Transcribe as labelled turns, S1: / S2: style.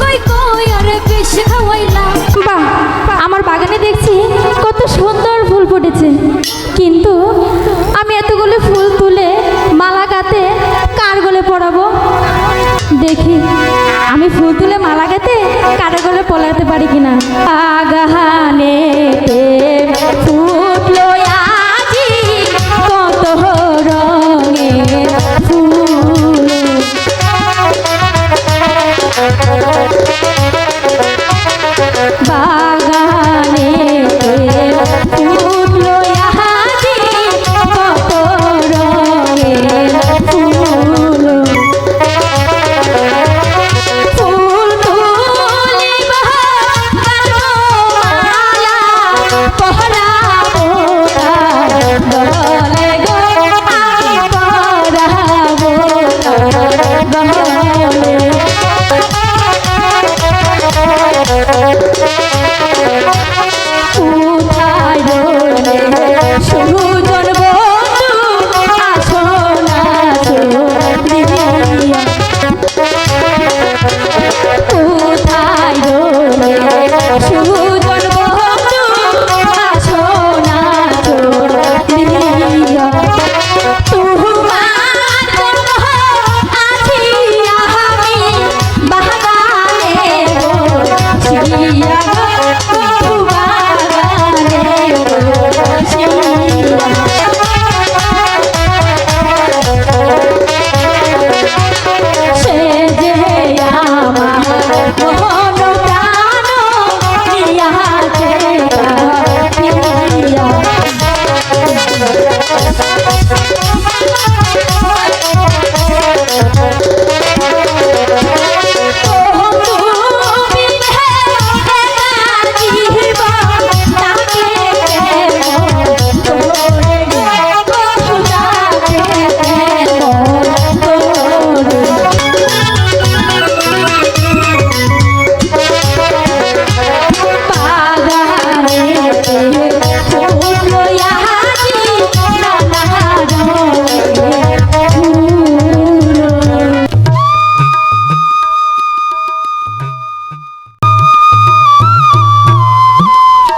S1: কই কই আরে বেশ খাওয়াইলাম
S2: বাহ আমার বাগানে দেখছি কত সুন্দর ফুল ফুটেছে। কিন্তু আমি এতগুলো ফুল তুলে মালা গাতে কার গলে পড়াবো দেখি আমি ফুল তুলে মালা গাতে কার গলে পলাতে পারি কিনা? আগাহানে 出 You.